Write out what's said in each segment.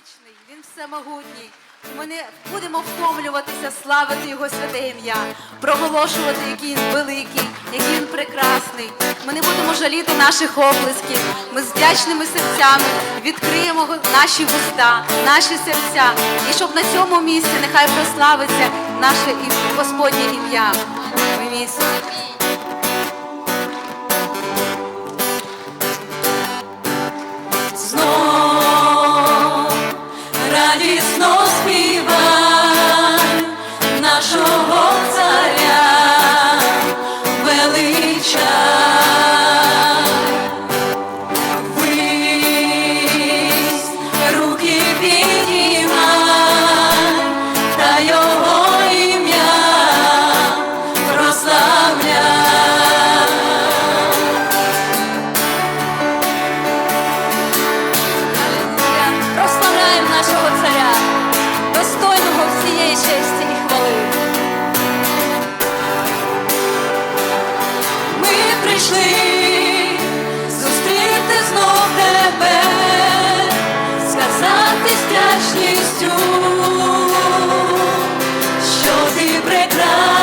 величний, він всемогутній. Ми не будемо втомлюватися славити його святе ім'я, проголошувати, який він великий, який він прекрасний. Ми не будемо жаліти наших оплесків. Ми з вдячними серцями відкриємо наші вуста, наші серця. І щоб на цьому місці нехай прославиться наше Господнє ім'я. В прийшли зустріти знов тебе, сказати з вдячністю, що ти прекрасний,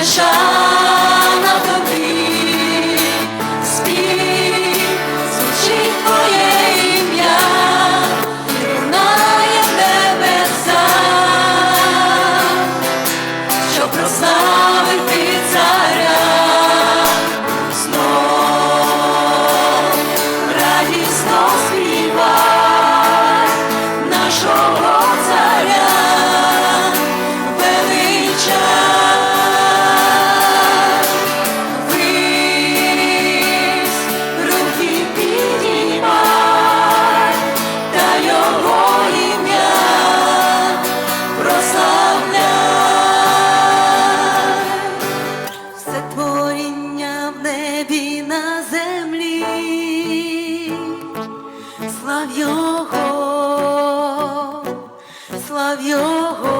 Ти на землі, слав Його, слав Його.